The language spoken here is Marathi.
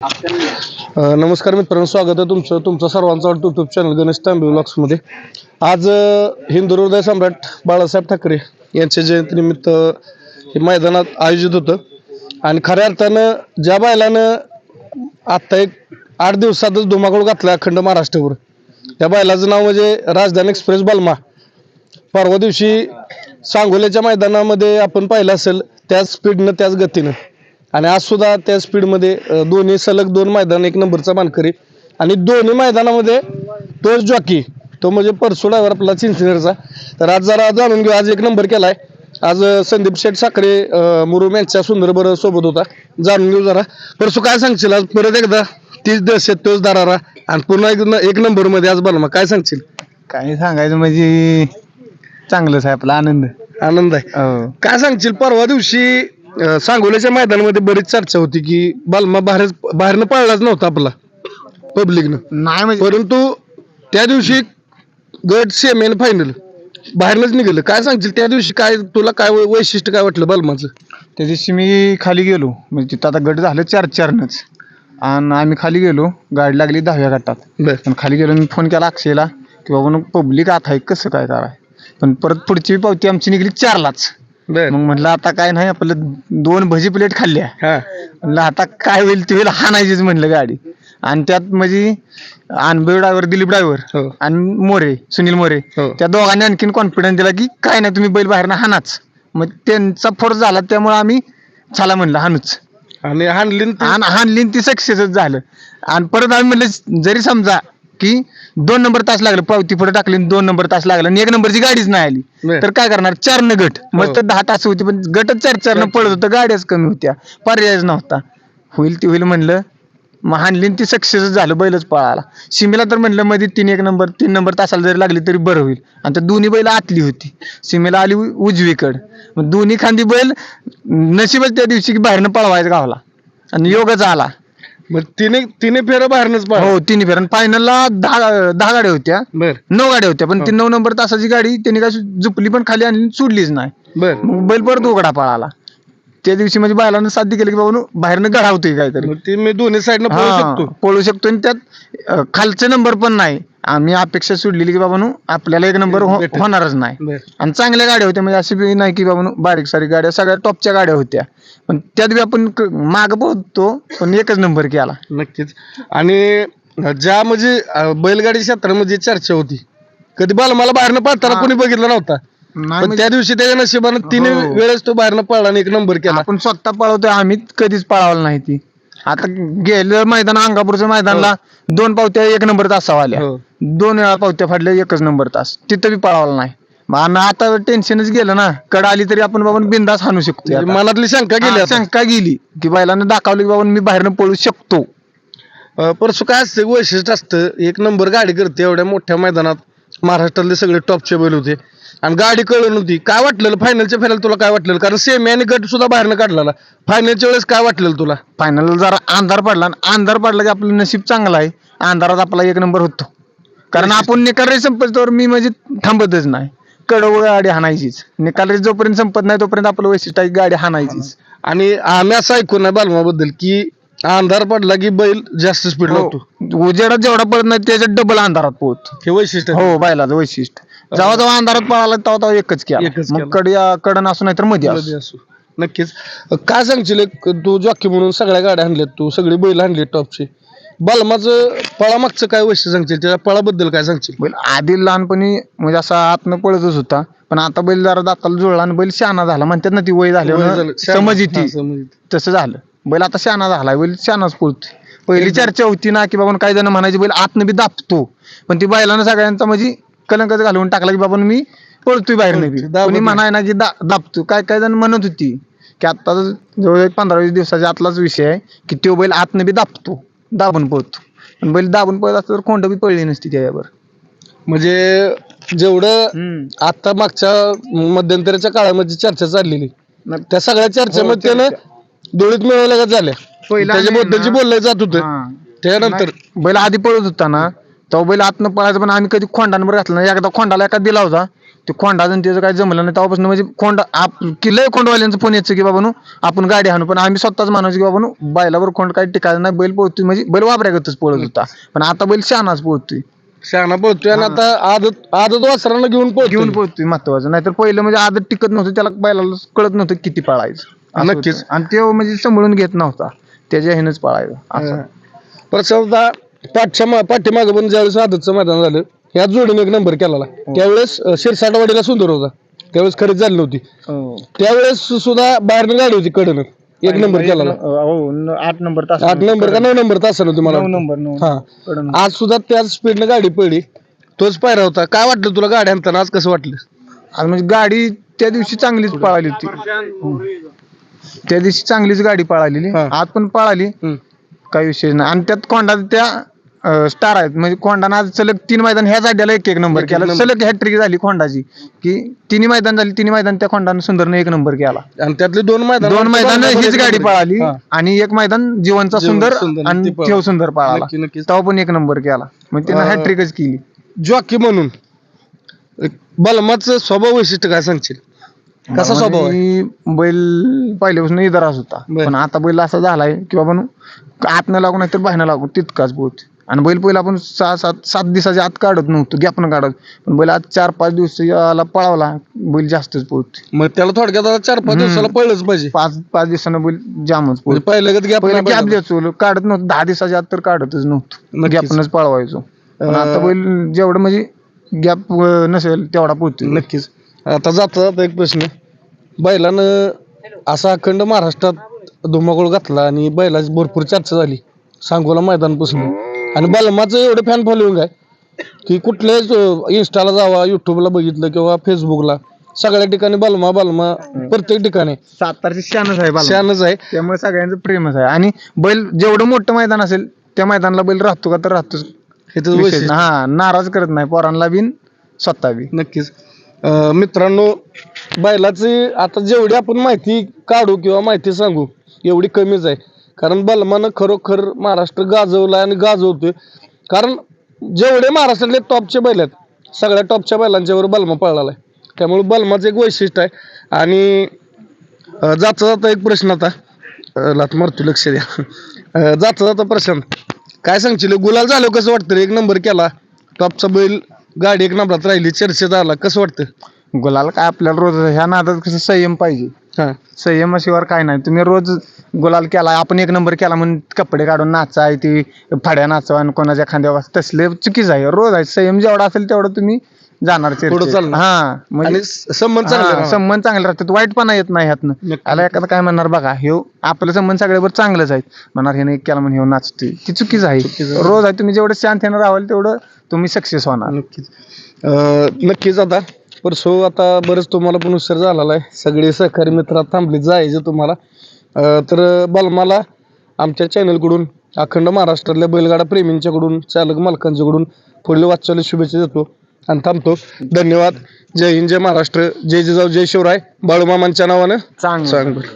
नमस्कार मित्रांनो स्वागत आहे तुमचं. तुमचं सर्वांचं YouTube YouTube channel Ganesh Tambe ब्लॉग्समध्ये आज अ, हिंदू हृदय सम्राट बाळासाहेब ठाकरे यांच्या जयंतीनिमित्त हे मैदानात आयोजित होतं. आणि खऱ्या अर्थानं ज्या बैलानं आत्ता एक आठ दिवसातच धुमाकूळ घातला अखंड महाराष्ट्रावर त्या बैलाचं नाव म्हणजे राजधानी एक्सप्रेस बालमा. परवा दिवशी सांगोल्याच्या मैदानामध्ये आपण पाहिलं असेल त्याच स्पीडनं त्याच गतीनं आणि आज सुद्धा त्या स्पीडमध्ये दोन्ही सलग दोन मैदान एक नंबरचा मानकरी. आणि दोन्ही मैदानामध्ये तोच जॉकी तो म्हणजे परसू ड्रायव्हर आपला चिंचनेरचा तर आज जरा जाणून घेऊ आज एक नंबर केलाय. आज संदीप शेठ साखरे मुरुम यांच्या सुंदर बरं सोबत होता. जाणून घेऊ जरा. परसू काय सांगशील आज? परत एकदा तीच दहशत तोच दरारा. आणि पुन्हा एक एक नंबरमध्ये आज बलमा काय सांगशील? काय सांगायचं म्हणजे चांगलंच आहे आपला आनंद. आनंद आहे. हो. काय सांगशील? परवा दिवशी सांगोल्याच्या मैदानामध्ये बरीच चर्चा होती की बालमा बाहेर बाहेरनं पळलाच नव्हता आपला पब्लिकनं नाही म्हणजे परंतु त्या दिवशी गट सेमी फायनल बाहेरनच निघालं. काय सांगशील त्या दिवशी काय तुला काय वै- वैशिष्ट्य काय वाटलं बलमाचं? त्या दिवशी मी खाली गेलो. म्हणजे तिथं आता गट झालं चार चारनच. आणि आम्ही खाली गेलो. गाडी लागली दहाव्या गटात. बर. पण खाली गेलो मी फोन केला अक्षयला की बाबा पब्लिक आता आहे कसं काय कराय पण परत पुढची पावती आमची निघली चारलाच. बर. मग म्हटलं आता काय नाही आपलं दोन भजी प्लेट खाल्ल्या. हा. म्हणलं आता काय होईल ते होईल हाणायचीच म्हणलं गाडी. आणि त्यात म्हणजे अनुभव ड्रायव्हर दिलीप ड्रायव्हर हो. आणि मोरे सुनील मोरे हो. त्या दोघांनी आणखीन कॉन्फिडन्स दिला की काय नाही तुम्ही बैल बाहेर हानाच मग त्यांचा फोर्स झाला त्यामुळे आम्ही चला म्हणलं हानूच आणि हाणली न ती- आणि हानली न ती सक्सेसच झालं. आणि परत आम्ही म्हणलं जरी समजा की दोन नंबर तास लागलं पावती पुढे टाकली आणि दोन नंबर तास लागला आणि एक नंबरची गाडीच नाही आली. बर. तर काय करणार? चार न गट. मग तर दहा तास होती पण गटच चार चार न पडत होतं गाड्याच कमी होत्या. पर्यायच नव्हता. होईल ती होईल म्हणलं मग हाणली ती सक्सेसच झालं बैलच पळाला. सीमेला तर म्हणलं मध्ये तीन एक नंबर तीन नंबर तासाला जरी लागली तरी बरं होईल. आणि त्या दोन्ही बैल आतली होती. सीमेला आली उ- उजवीकड. मग दोन्ही खांदी बैल नशीबच त्या दिवशी की बाहेरनं पळवायचं गावला. आणि योगच आला. मग तिने तिने फेर बाहेरनच हो तिन्ही फेर. फायनलला दहा दहा गाड्या होत्या. बर. नऊ गाड्या होत्या पण ती नऊ नंबर तासाची गाडी त्यांनी काय झुपली पण खाली आणि सोडलीच नाही. बर. मग बैल परत उघडा पळाला. त्या दिवशी म्हणजे बैलानं साध्य केलं की बाबा बाहेरनं गढावतोय काहीतरी. मग ती मी दोन्ही साईडनं पळू हा, शकतो. पळू शकतो आणि त्यात अं, खालचे नंबर पण नाही. आम्ही अपेक्षा सोडलेली की बाबा आपल्याला एक नंबर हो- भेटेल. होणारच नाही. बर. आणि चांगल्या गाड्या होत्या म्हणजे अशी बी नाही की बाबा बारीक सारीक गाड्या सगळ्या टॉपच्या गाड्या होत्या. पण त्यात बी आपण माग पोहोचतो पण एकच नंबर केला. नक्कीच. आणि ज्या म्हणजे अं, बैलगाडी क्षेत्रामध्ये चर्चा होती कधी बालमाला बाहेरनं पळताना हा. कोणी बघितलं नव्हता? पण म्हणजे त्या दिवशी त्याच्या नशिबानं तिने हो. वेळेस तो बाहेरनं पळला आणि एक नंबर केला. आपण स्वतः पळवतोय आम्ही कधीच पळावलं नाही ती. आता गेलं मैदान अंगापूरच्या मैदानला दोन पावत्या एक नंबर तासावर आल्या हो. दोन वेळा पावत्या फाडल्या एकच नंबर तास. तिथं बी पळावलं नाही. मग आणि आता टेन्शनच गेलं ना कड आली तरी आपण बाबा बिंदास हाणू शकतो म्हणजे मनातली शंका गेली आता. शंका गेली की बैलानं दाखवली की बाबा मी बाहेरनं पळू शकतो. अं, परसू काय असतं वैशिष्ट्य असतं एक नंबर गाडी करते एवढ्या मोठ्या मैदानात. महाराष्ट्रातले सगळे टॉपचे बैल होते. आणि गाडी कळून होती. काय वाटलेलं? फायनलच्या फेरायला तुला काय वाटलेलं? कारण सेमी आणि गट सुद्धा बाहेरनं काढलेला फायनलच्या वेळेस काय वाटलेलं तुला? फायनल जरा अंधार पडला आणि अंधार पडला की आपलं नशीब चांगलं आहे. अंधारात आपला एक नंबर होतो. कारण आपण निकाल रे संपतोवर मी म्हणजे थांबतच नाही. कडव गाडी हाणायचीच. निकाल रे जोपर्यंत संपत नाही तोपर्यंत आपलं वैशिष्ट्य आहे की गाडी हाणायचीच. आणि आम्ही असं ऐकून आहे बालमाबद्दल की अंधार पडला की बैल जास्त स्पीड लावतो हो. उजेडात जेवढा पडत नाही त्याच्यात डबल अंधारात पोहतो हे वैशिष्ट्य. आहे. हो बैलाचं वैशिष्ट्य. जेव्हा जेव्हा अंधारात पळाला तेव्हा तेव्हा एकच केला एकच मग केला. कड कडन असू नाही तर मध्ये असू. नक्कीच. काय सांगशील एक? तू जॉकी म्हणून सगळ्या गाड्या आणल्यात तू सगळी बैल आणली टॉपची. बालमाचं पळामागचं काय वैशिष्ट्य सांगशील? त्या पळाबद्दल काय सांगशील? बैल आधी लहानपणी म्हणजे असा आतनं पळतच होता पण आता बैल जरा दाताला जुळला आणि बैल शहाणा झाला. म्हणतात ना ती वय वय झाल्यावर झालं. समज येते. हा, समज येते. तसं झालं. बैल आता शहाणा झाला. बैल शहाणाच पळतोय. पहिली चर्चा होती ना की बाबा काही जण म्हणायचे बैल आतनं बी दाबतो. पण ती बैलानं सगळ्यांचा म्हणजे कलंकच घालवून टाकला की बाबा मी पळतोय बाहेर दाबत कोणी नाही. म्हणाय ना की दा- दाबतो काय काय जण म्हणत होती की आता जवळ एक पंधरा वीस दिवसाच्या आतलाच विषय आहे की तो बैल आतनं बी दाबतो दाबून पळतो. पण बैल दाबून पळत असतो तर कोंड बी पळली नसती त्याच्यावर म्हणजे जेवढं आता मागच्या मध्यंतरीच्या काळामध्ये चर्चा चाललेली त्या सगळ्या चर्चेमध्ये हो, त्यानं डोळीत मिळवल्या झाल्या. पहिला त्याच्याबद्दलची बोललं जात होतं. त्यानंतर नाही, बैल आधी पळत होता ना तो बैल आतनं पळायचा पण आम्ही कधी खोंडांवर घातला नाही. एकदा खोंडाला एका दिला होता ते खोंडाचं त्याचं काय जमलं नाही. तेव्हापासून म्हणजे खोंड आप किल्लंय खोंडवाल्यांचं फोन यायचं की बाबा नो आपण गाडी आणू पण आम्ही स्वतःच म्हणायचो की बाबा नो बैलावर खोंड काही टिकायचं नाही बैल पोहतोय म्हणजे बैल वापरागतच पळत होता. पण आता बैल शहाणाच पोहतोय शहाणा पळतोय आणि आता आदत आदत वासरांना घेऊन पळतोय. घेऊन पोहतोय महत्वाचं नाहीतर पहिलं म्हणजे आदत टिकत नव्हतं त्याला बैलाला कळत नव्हतं किती पळायचं. नक्कीच. आणि ते म्हणजे सांभाळून घेत नव्हता. त्याच्या ह्यानंच पळायचं. परत समजा पाठच्या पाठीमागं पण ज्यावेळेस आदतचं मैदान झालं ह्या जोडीने एक नंबर केला त्यावेळेस अं, शिरसाटवाडीला सुंदर होता. त्यावेळेस खरीच झाली नव्हती. त्यावेळेस सुद्धा बाहेरनं गाडी होती कडनं. एक नंबर केला हो आठ नंबर तास आठ नंबर का नऊ नंबर तास होती मला. नंबर हा. आज सुद्धा त्याच स्पीडनं गाडी पडली. तोच पायरा होता. काय वाटलं तुला गाडी आणताना? आज कसं वाटलं? आज म्हणजे गाडी त्या दिवशी चांगलीच पळाली होती. त्या दिवशी चांगलीच गाडी पळालेली. हा. आज पण पळाली. काही विषय नाही. आणि त्यात कोंडा त्या स्टार आहेत. म्हणजे कोंडानं आज सलग तीन मैदान ह्याच अड्ड्याला एक एक नंबर एक-एक केला. नंबर. सलग हॅट्रिक झाली खोंडाची की तिन्ही मैदान झाली तिन्ही मैदान त्या खोंडानं सुंदरनं एक नंबर केला. आणि त्यातले दोन मैदान दोन मैदान हीच गाडी पळाली हा. आणि एक मैदान जीवनचा जीवन सुंदर सुंदर, आणि ती पळाली. ठेव सुंदर पळाला. नक्की नक्कीच. तेव्हा पण एक नंबर केला. मग त्यानं अं, हॅट्रिकच केली. जॉकी म्हणून. एक बलमाचं स्वभाव वैशिष्ट्य काय सांगशील? कसा स्वभाव आहे? बैल पहिल्यापासून इदराच होता. बर. पण आता बैल असा झालाय की बाबा आतनं लागू नाही तर बाहेरनं लागू तितकाच बोत आणि बैल पहिला आपण सहा सात सात दिवसाच्या आत काढत नव्हतो गॅपनं काढत. पण बैल आज चार पाच दिवसाला पळावला बैल जास्तच पोहत मग त्याला थोडक्यात आता चार पाच दिवसाला पळलंच पाहिजे. पाच पाच दिवसानं बैल जामच म्हणजे पोहत पहिलं गत गॅप पहिला गॅप द्यायचो काढत नव्हतं दहा दिवसाच्या आत तर काढतच नव्हतं. नक्कीच. गॅपनच पळवायचो. पण आता अं, बैल जेवढं म्हणजे गॅप नसेल तेवढा पोहतो नक्कीच. आता जाता जाता एक प्रश्न. बैलानं असा अखंड महाराष्ट्रात धुमाकूळ घातला आणि बैलाची भरपूर चर्चा झाली. सांगोला मैदानपासून. आणि बलमाचं एवढं फॅन फॉलोईंग आहे की कुठल्याच इन्स्टाला जावा युट्यूबला बघितलं किंवा फेसबुकला सगळ्या ठिकाणी बलमा बलमा प्रत्येक ठिकाणी. सातारची शानच आहे बालमा. शहाणच आहे. त्यामुळे सगळ्यांचं प्रेमच आहे. आणि बैल जेवढं मोठं मैदान असेल त्या मैदानाला बैल राहतो का तर राहतोच. हे तर विषय वैशिष्ट्य. नाही. हा नाराज करत नाही. पोरांना बिन स्वतः बी नक्कीच. अं, मित्रांनो बैलाची आता जेवढी आपण माहिती काढू किंवा माहिती सांगू एवढी कमीच आहे. कारण बलमानं खरोखर महाराष्ट्र गाजवला आणि गाजवतोय. कारण जेवढे महाराष्ट्रातले टॉपचे बैल आहेत सगळ्या टॉपच्या बैलांच्यावर बलमा पळाला आहे त्यामुळे बलमाचं एक वैशिष्ट्य आहे. आणि अं, जाता जाता एक प्रश्न आता अं, लाथ मारतो लक्ष द्या. अं, जाता जाता प्रशांत काय सांगशील? गुलाल झालं कसं वाटतं रे? एक नंबर केला. टॉपचा बैल गाडी एक नंबरात राहिली. चर्चेत आला. कसं वाटतं? गुलाल काय आपल्याला रोज ह्या नादात कसं संयम पाहिजे? हा. संयमाशिवाय काय नाही. तुम्ही रोज गुलाल केला आपण एक नंबर केला म्हणून कपडे काढून नाचाय ती फाड्या नाचवा आणि कोणाच्या खांद्यावर तसले चुकीच आहे. रोज आहे. संयम जेवढा असेल तेवढं तुम्ही जाणार चर्चेत. पुढं चालणार. हा. म्हणजे आणि संबंध चांगले हा. संबंध चांगले राहतात. वाईटपणा येत नाही ह्यातनं. नक्की. आला एखादा काय म्हणणार बघा ह्यो आपलं संबंध सगळ्यावर चांगलंच आहे. म्हणणार हे केला म्हणून ह्यो नाचतोय. ती चुकीच आहे. चुकीचं. रोज आहे. तुम्ही जेवढं शांत राहाल तेवढं तुम्ही सक्सेस होणार. नक्कीच. अं, नक्कीच आता. परसो आता बरंच तुम्हाला पण उशीर झालेला आहे. सगळे सहकारी मित्र थांबले जायचे तुम्हाला. अं, तर बलमाला आमच्या चॅनलकडून अखंड महाराष्ट्रातल्या बैलगाडा प्रेमींच्याकडून चालक मालकांच्याकडून पुढील वाटचाली शुभेच्छा देतो आणि थांबतो. धन्यवाद. जय हिंद जय महाराष्ट्र. जय जिजाऊ जय शिवराय. बाळूमामांच्या नावानं. चांगलं. सांग बरं